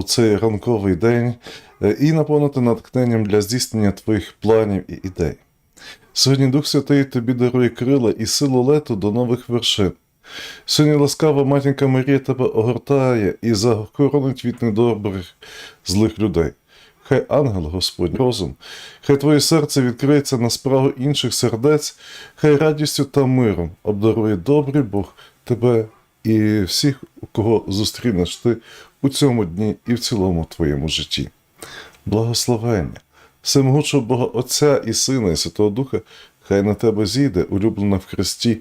у цей ранковий день е, і наповнити натхненням для здійснення твоїх планів і ідей. Сьогодні Дух Святий тобі дарує крила і силу лету до нових вершин. Сьогодні ласкава матінка Марія тебе огортає і захоронить від недобрих злих людей. Хай ангел Господь розум, хай твоє серце відкриється на справу інших сердець, хай радістю та миром обдарує добрий Бог тебе і всіх, кого зустрінеш ти у цьому дні і в цілому твоєму житті. Благословення, всемогучого Бога Отця і Сина, і Святого Духа, хай на тебе зійде, улюблена в Христі,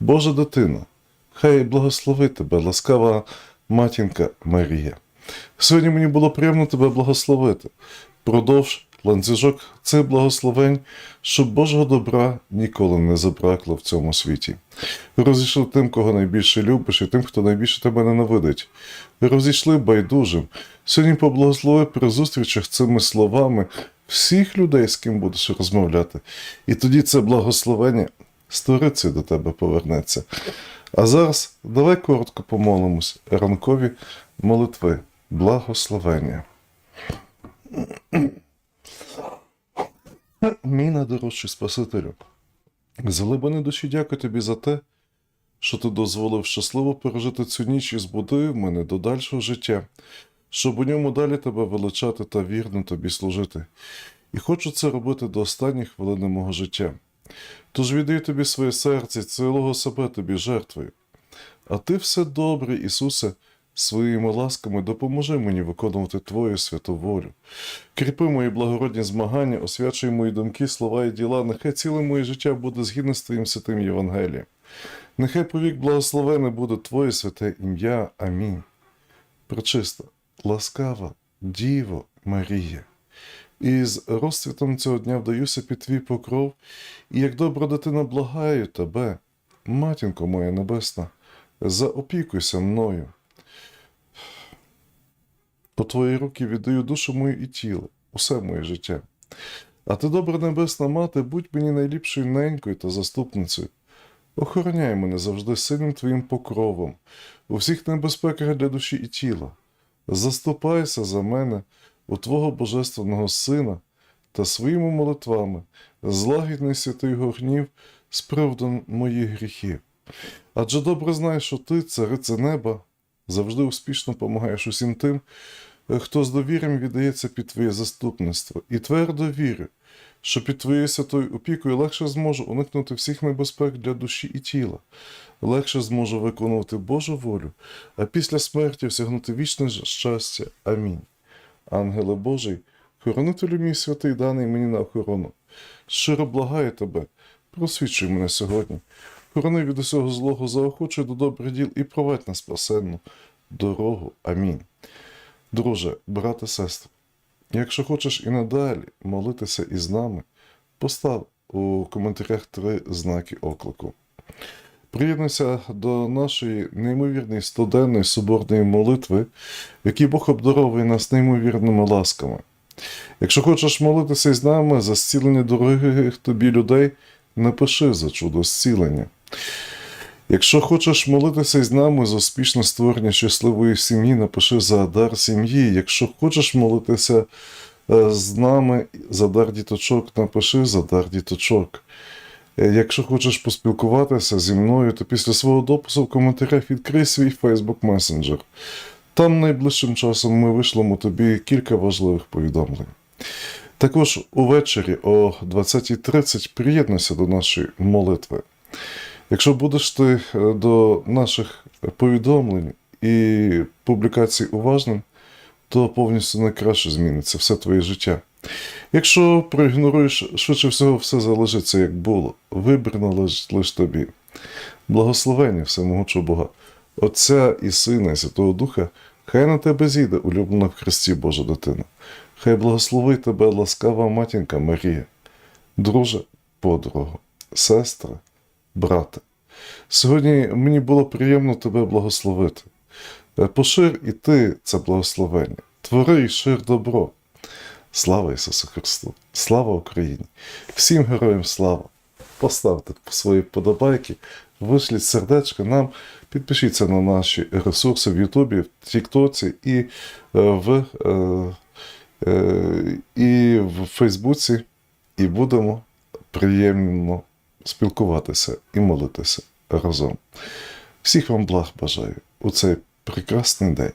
Божа дитина, хай благословить тебе, ласкава матінка Марія. Сьогодні мені було приємно тебе благословити. Продовж ланцюжок цих благословень, щоб Божого добра ніколи не забракло в цьому світі. Розійшли тим, кого найбільше любиш, і тим, хто найбільше тебе ненавидить. Розійшли байдужим. Сьогодні поблагослови при зустрічах цими словами всіх людей, з ким будеш розмовляти. І тоді це благословення сторицею до тебе повернеться. А зараз давай коротко помолимось ранкові молитви, благословення. Мій найдорожчий Спасителю, з глибини душі дякую тобі за те, що ти дозволив щасливо пережити цю ніч і збудив мене до дальшого життя, щоб у ньому далі тебе величати та вірно тобі служити. І хочу це робити до останніх хвилини мого життя. Тож віддаю тобі своє серце, цілого себе тобі жертвою. А ти все добре, Ісусе, своїми ласками допоможи мені виконувати Твою святу волю. Кріпи мої благородні змагання, освячуй мої думки, слова і діла, нехай ціле моє життя буде згідно з Твоїм святим Євангелієм. Нехай повік благословене буде Твоє святе ім'я. Амінь. Пречиста, ласкава, Діво Марія. І з розцвітом цього дня вдаюся під твій покров, і як добра дитина благаю тебе, матінко моя небесна, заопікуйся мною. У твої руки віддаю душу мою і тіло, усе моє життя. А ти, добра небесна мати, будь мені найліпшою ненькою та заступницею. Охороняй мене завжди сильним твоїм покровом, у всіх небезпеках для душі і тіла. Заступайся за мене у Твого Божественного Сина та своїми молитвами, злагідний святий його гнів з приводом моїх гріхів. Адже добре знаєш, що ти, цариця неба, завжди успішно допомагаєш усім тим, хто з довір'ям віддається під Твоє заступництво, і твердо вірю, що під Твоєю святою опікою легше зможу уникнути всіх небезпек для душі і тіла, легше зможу виконувати Божу волю, а після смерті всягнути вічне щастя. Амінь. Ангеле Божий, хоронителю мій святий, даний мені на охорону. Щиро благаю тебе, просвічуй мене сьогодні. Хорони від усього злого, заохочуй до добрих діл і провадь на спасенну дорогу. Амінь. Друже, брате, сестри, якщо хочеш і надалі молитися із нами, постав у коментарях три знаки оклику. Приєднуйся до нашої неймовірної стоденної соборної молитви, в якій Бог обдаровує нас неймовірними ласками. Якщо хочеш молитися із нами за зцілення дорогих тобі людей, напиши за чудо зцілення. Якщо хочеш молитися із нами за успішне створення щасливої сім'ї, напиши за дар сім'ї. Якщо хочеш молитися е, з нами за дар діточок, напиши за дар діточок. Е, Якщо хочеш поспілкуватися зі мною, то після свого допису в коментарях відкрий свій Facebook Messenger. Там найближчим часом ми вишлемо тобі кілька важливих повідомлень. Також увечері о 20.30 приєднуйся до нашої молитви. Якщо будеш ти е, до наших повідомлень і публікацій уважним, то повністю найкраще зміниться все твоє життя. Якщо проігноруєш, швидше всього, все залишиться як було. Вибір належить лише тобі. Благословення всемогучого Бога, Отця і Сина, і Святого Духа, хай на тебе зійде, улюблена в Христі Божа дитина. Хай благословить тебе ласкава матінка Марія, друже, подругу, сестра, брате. Сьогодні мені було приємно тебе благословити. Е, Пошир і ти це благословення. Твори і шир добро. Слава Ісусу Христу! Слава Україні! Всім героям слава! Поставте свої подобайки, вишліть сердечко, нам Підпишіться на наші ресурси в Ютубі, в Тіктоці і е, в, е, і в Фейсбуці, і будемо приємно спілкуватися і молитися разом. Всіх вам благ бажаю у цей прекрасний день.